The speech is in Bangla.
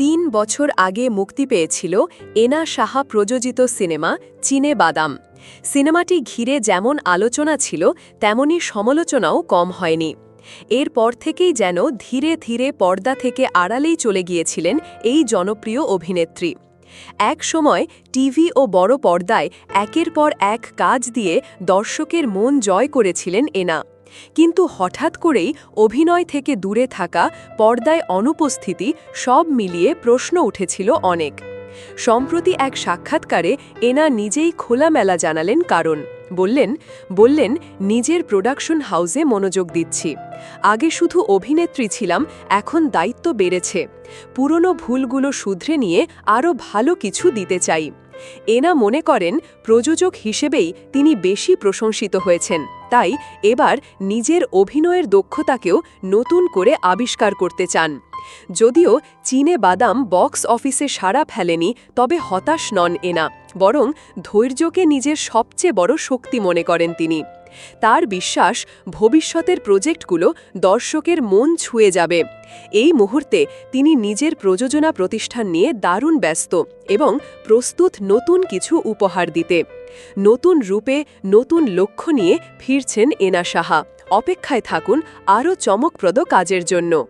তিন বছর আগে মুক্তি পেয়েছিল এনা সাহা প্রযোজিত সিনেমা চীনে বাদাম। সিনেমাটি ঘিরে যেমন আলোচনা ছিল, তেমনি সমালোচনাও কম হয়নি। এরপর থেকেই যেন ধীরে ধীরে পর্দা থেকে আড়ালেই চলে গিয়েছিলেন এই জনপ্রিয় অভিনেত্রী। এক সময় টিভি ও বড় পর্দায় একের পর এক কাজ দিয়ে দর্শকের মন জয় করেছিলেন এনা। কিন্তু হঠাৎ করেই অভিনয় থেকে দূরে থাকা পর্দায় অনুপস্থিতি সব মিলিয়ে প্রশ্ন উঠেছিল অনেক। সম্প্রতি এক সাক্ষাৎকারে এনা নিজেই খোলামেলা জানালেন কারণ। বললেন বললেন, নিজের প্রোডাকশন হাউসে মনোযোগ দিচ্ছি। আগে শুধু অভিনেত্রী ছিলাম, এখন দায়িত্ব বেড়েছে। পুরনো ভুলগুলো শুধরে নিয়ে আরও ভালো কিছু দিতে চাই। এনা মনে করেন, প্রযোজক হিসেবেই তিনি বেশি প্রশংসিত হয়েছেন। তাই এবার নিজের অভিনয়ের দক্ষতাকেও নতুন করে আবিষ্কার করতে চান। যদিও চীনে বাদাম বক্স অফিসে সাড়া ফেলেনি, তবে হতাশ নন এনা, বরং ধৈর্যকে নিজের সবচেয়ে বড় শক্তি মনে করেন তিনি। তার বিশ্বাস, ভবিষ্যতের প্রজেক্টগুলো দর্শকের মন ছুঁয়ে যাবে। এই মুহূর্তে তিনি নিজের প্রযোজনা প্রতিষ্ঠান নিয়ে দারুণ ব্যস্ত এবং প্রস্তুত নতুন কিছু উপহার দিতে। নতুন রূপে নতুন লক্ষ্য নিয়ে ফিরছেন এনা সাহা। অপেক্ষায় থাকুন আরও চমকপ্রদ কাজের জন্য।